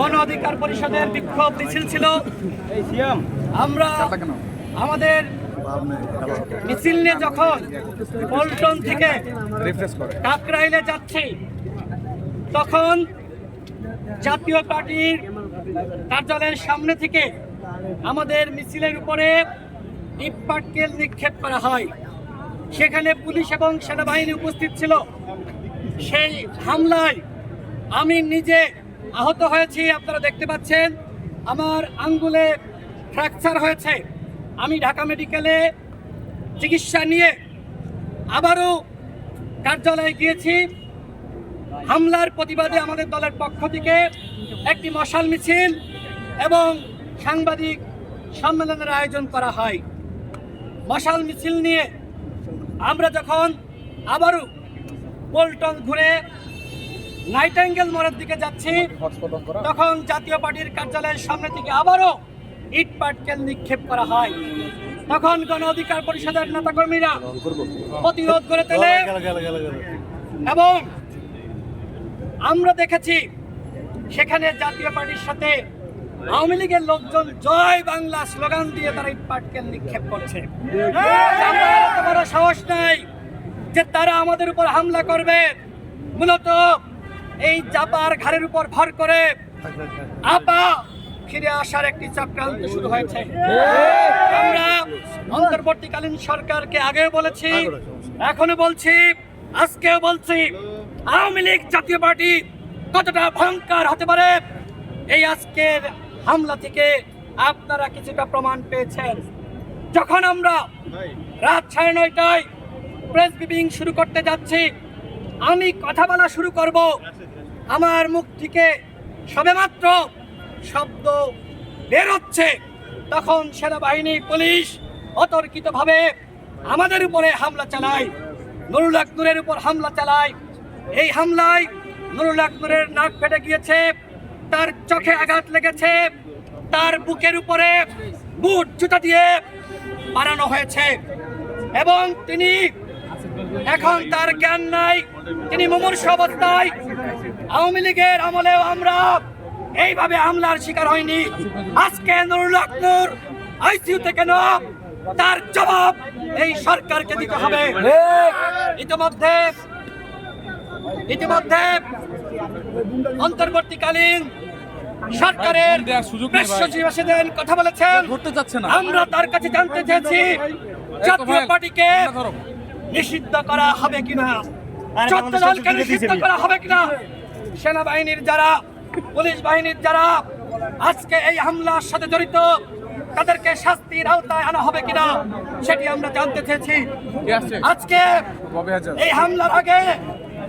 গণ অধিকার পরিষদের বিক্ষোভ মিছিল ছিল। আমরা আমাদের মিছিল নিয়ে যখন পল্টন থেকে কাকরাইলে যাচ্ছি তখন জাতীয় পার্টির কার্যালয়ের সামনে থেকে আমাদের মিছিলের উপরে ইট পাটকেল নিক্ষেপ করা হয়। সেখানে পুলিশ এবং সেনাবাহিনী উপস্থিত ছিল। সেই হামলায় আমি নিজে আহত হয়েছি, আপনারা দেখতে পাচ্ছেন। আমার আঙ্গুলে ফ্র্যাকচার হয়েছে। আমি ঢাকা মেডিকেলে চিকিৎসা নিয়ে আবারও কার্যালয়ে গিয়েছি। হামলার প্রতিবাদে আমাদের দলের পক্ষ থেকে একটি মশাল মিছিল এবং সাংবাদিক সম্মেলনের আয়োজন করা হয়। মশাল মিছিল নিয়ে আমরা যখন আবারও পল্টন ঘুরে নাইটাঙ্গেল মোড়ের দিকে যাচ্ছি। তখন জাতীয় পার্টির কার্যালয়ের সামনে থেকে আবারও ইট পাটকেল নিক্ষেপ করা হয়। তখন গণ অধিকার পরিষদের নেতাকর্মীরা প্রতিরোধ করে তোলে। এবং আমরা দেখেছি, সেখানে জাতীয় পার্টির সাথে আওয়ামী লীগের লোকজন জয় বাংলা স্লোগান দিয়ে তারা ইট পাটকেল নিক্ষেপ করছে। সাহস নাই যে তারা আমাদের উপর হামলা করবে। মূলত এই চাপার ঘাড়ের উপর ভর করে আপা ফিরে আসার একটি চক্রান্ত শুরু হয়েছে। আমরা অন্তর্বর্তীকালীন সরকারকে আগেও বলেছি এখনও বলছি আজকেও বলছি আওয়ামী লীগ জাতীয় পার্টি কতটা ভয়ঙ্কর হতে পারে? এই আজকের হামলা থেকে আপনারা কিছুটা প্রমাণ পেয়েছেন। যখন আমরা রাত সাড়ে নয়টায় প্রেস ব্রিফিং শুরু করতে যাচ্ছি আমি কথা বলা শুরু করব। আমার মুখ থেকে সবেমাত্র শব্দ বেরোচ্ছে তখন সেনাবাহিনী, পুলিশ অতর্কিতভাবে আমাদের উপরে হামলা চালায়। নুরুল আকনুরের উপর হামলা চালায়। এই হামলায় নুরুল আকনুরের নাক ফেটে গিয়েছে, তার চোখে আঘাত লেগেছে, তার বুকের উপরে বুট জুতা দিয়ে বানানো হয়েছে। এবং তিনি এখন তার জ্ঞান নাই তিনি মুমূর্ষ অবস্থায় আওয়ামী লীগের আমলেও আমরা এইভাবে হামলার শিকার হয়নি আজকে নুরুল আকনুর আইসিইউ থেকে ন তার জবাব এই সরকারকে দিতে হবে। ইতিমধ্যে ইতিমধ্যে অন্তর্বর্তীকালীন সরকারের ভাই। কথা বলেছেন। আমরা তার কাছে জানতে চেয়েছি জাতীয় পার্টিকে নিষিদ্ধ করা হবে কিনা। নিষিদ্ধ করা হবে কিনা? সেনাবাহিনীর যারা পুলিশ বাহিনীর যারা আজকে এই হামলার সাথে জড়িত তাদেরকে শাস্তির আওতায় আনা হবে কিনা সেটি আমরা জানতে চেয়েছি। আজকে এই হামলার আগে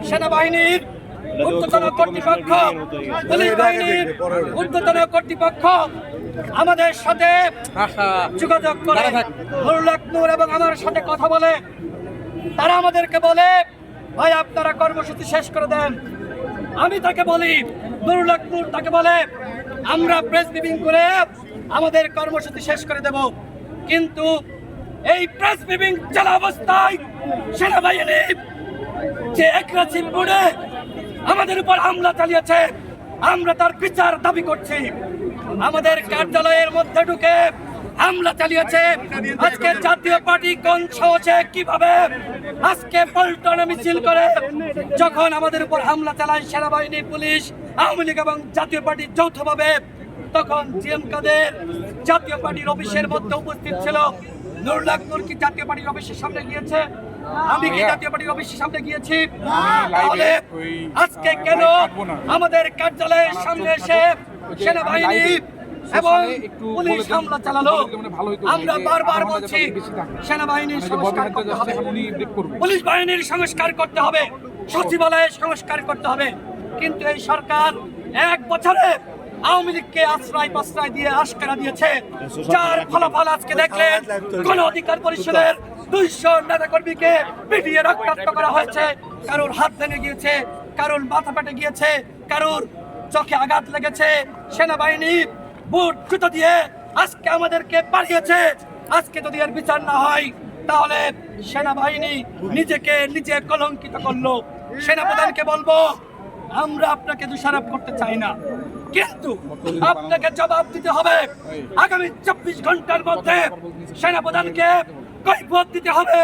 সেনাবাহিনীর ঊর্ধ্বতন কর্তৃপক্ষ পুলিশ বাহিনীর ঊর্ধ্বতন কর্তৃপক্ষ আমাদের সাথে যোগাযোগ করে। নুরুল এবং আমার সাথে কথা বলে। তারা আমাদেরকে বলে ভাই, আপনারা কর্মসূচি শেষ করে দেন। আমি তাকে বলি নুরুলকপুর তাকে বলে, আমরা প্রেস ব্রিফিং করে আমাদের কর্মসূচি শেষ করে দেব। কিন্তু এই প্রেস ব্রিফিং চলা অবস্থায় সেনাবাহিনী যে একরাচি মোড়ে আমাদের উপর হামলা চালিয়েছে, আমরা তার বিচার দাবি করছি। আমাদের কার্যালয়ের মধ্যে ঢুকে হামলা চালিয়েছে। আজকে জাতীয় পার্টি কোন সাহসে, কীভাবে? আজকে পল্টনে মিছিল করে যখন আমাদের উপর হামলা চালায় সেনাবাহিনী, পুলিশ, আওয়ামী লীগ এবং জাতীয় পার্টি যৌথভাবে, তখন জিএম কাদের জাতীয় পার্টির অফিসের মধ্যে উপস্থিত ছিল। নুরুল আকনুর কি জাতীয় পার্টির অফিসের সামনে গিয়েছে? আমি কি জাতীয় পার্টির অফিসের সামনে গিয়েছি? তাহলে আজকে কেন আমাদের কার্যালয়ের সামনে এসে সেনাবাহিনী এবং পুলিশ হামলা চালালো। আমরা বারবার বলছি সেনাবাহিনীর সংস্কার করতে হবে। পুলিশ বাহিনীর সংস্কার করতে হবে। সংস্কার করতে হবে। কিন্তু এই সরকার এক বছরে আওয়ামী লীগকে আশ্রয় প্রশ্রয় দিয়ে আশকারা দিয়েছে। যার ফলাফল আজকে দেখলেন কোন অধিকার পরিষদের দুইশো নেতা কর্মীকে পিটিয়ে রক্তাক্ত করা হয়েছে। কারোর হাত ভেঙে গিয়েছে কারোর মাথা পেটে গিয়েছে কারোর চোখে আঘাত লেগেছে। সেনাবাহিনী বুট, জুতো দিয়ে আজকে আমাদেরকে পাঠিয়েছে। আজকে যদি এর বিচার না হয়, তাহলে সেনাবাহিনী নিজেকে নিজে কলঙ্কিত করল। সেনাপ্রধানকে বলব, আমরা আপনাকে দোষারোপ করতে চাই না। কিন্তু আপনাকে জবাব দিতে হবে। আগামী চব্বিশ ঘণ্টার মধ্যে সেনাপ্রধানকে কৈফত দিতে হবে।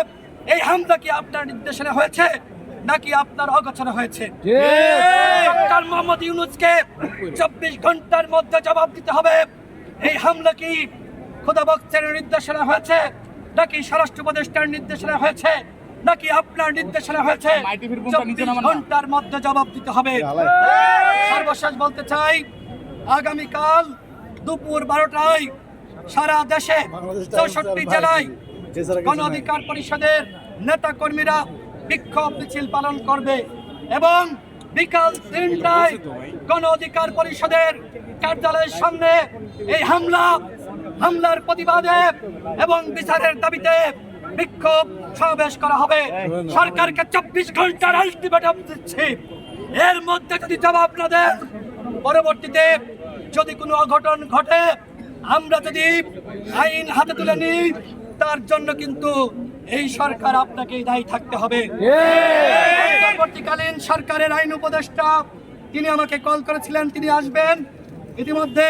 এই হামলা কি আপনার নির্দেশনা হয়েছে? নাকি আপনার অগোচরে হয়েছে? ডক্টর মোহাম্মদ ইউনুসকে চব্বিশ ঘণ্টার মধ্যে জবাব দিতে হবে। এই হামলা কি খোদা বক্সের নির্দেশনা হয়েছে? নাকি স্বরাষ্ট্র উপদেষ্টার নির্দেশনা হয়েছে? নাকি আপনার নির্দেশনা হয়েছে? চব্বিশ ঘণ্টার মধ্যে জবাব দিতে হবে। সর্বশেষ বলতে চাই আগামীকাল দুপুর বারোটায় সারা দেশে চৌষট্টি জেলায় গণ অধিকার পরিষদের নেতা কর্মীরা বিক্ষোভ মিছিল পালন করবে এবং বিকাল তিনটায় গণ অধিকার পরিষদের কার্যালয়ের সামনে এই হামলা, হামলার প্রতিবাদে এবং বিচারের দাবিতে বিক্ষোভ সমাবেশ করা হবে। সরকারকে চব্বিশ ঘণ্টার আলটিমেটাম দিচ্ছি। এর মধ্যে যদি জবাব না দেন, পরবর্তীতে যদি কোনো অঘটন ঘটে, আমরা যদি আইন হাতে তুলে নিই, তার জন্য কিন্তু এই সরকার আপনাকে দায়ী থাকতে হবে। পরবর্তীকালীন সরকারের আইন উপদেষ্টা তিনি আমাকে কল করেছিলেন তিনি আসবেন। ইতিমধ্যে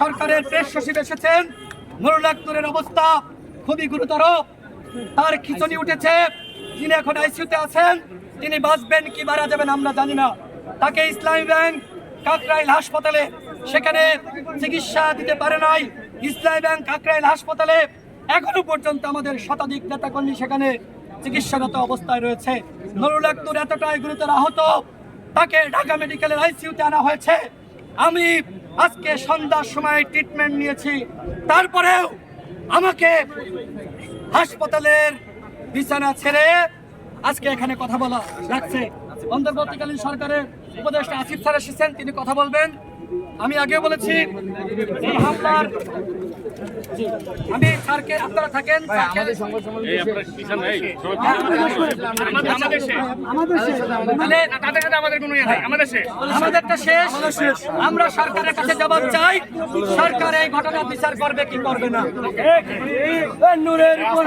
সরকারের প্রেস সচিব এসেছেন। নুরুল আক্তরের অবস্থা খুবই গুরুতর। তার খিচুনি উঠেছে। তিনি এখন আইসিউতে আছেন তিনি বাঁচবেন কি মারা যাবেন আমরা জানি না। তাকে ইসলামী ব্যাংক কাকরাইল হাসপাতালে সেখানে চিকিৎসা দিতে পারে নাই। ইসলামী ব্যাংক কাকরাইল হাসপাতালে এখনও পর্যন্ত আমাদের শতাধিক নেতাকর্মী সেখানে চিকিৎসারত অবস্থায় রয়েছে। নুরুল আক্তর এতটাই গুরুতর আহত, তাকে ঢাকা মেডিকেলের আইসিইউতে আনা হয়েছে। আমি আজকে সন্ধ্যার সময় ট্রিটমেন্ট নিয়েছি। তারপরেও আমাকে হাসপাতালের বিছানা ছেড়ে আজকে এখানে কথা বলা লাগছে। অন্তর্বর্তীকালীন সরকারের উপদেষ্টা আসিফ স্যার এসেছেন, তিনি কথা বলবেন। আমি আগেও বলেছি, এই হামলার আমি স্যারকে আপনারা থাকেন স্যারকে- তাহলে আমাদেরটা শেষ। আমরা সরকারের কাছে জবাব চাই সরকার এই ঘটনা বিচার করবে কি করবে না। নূরের উপর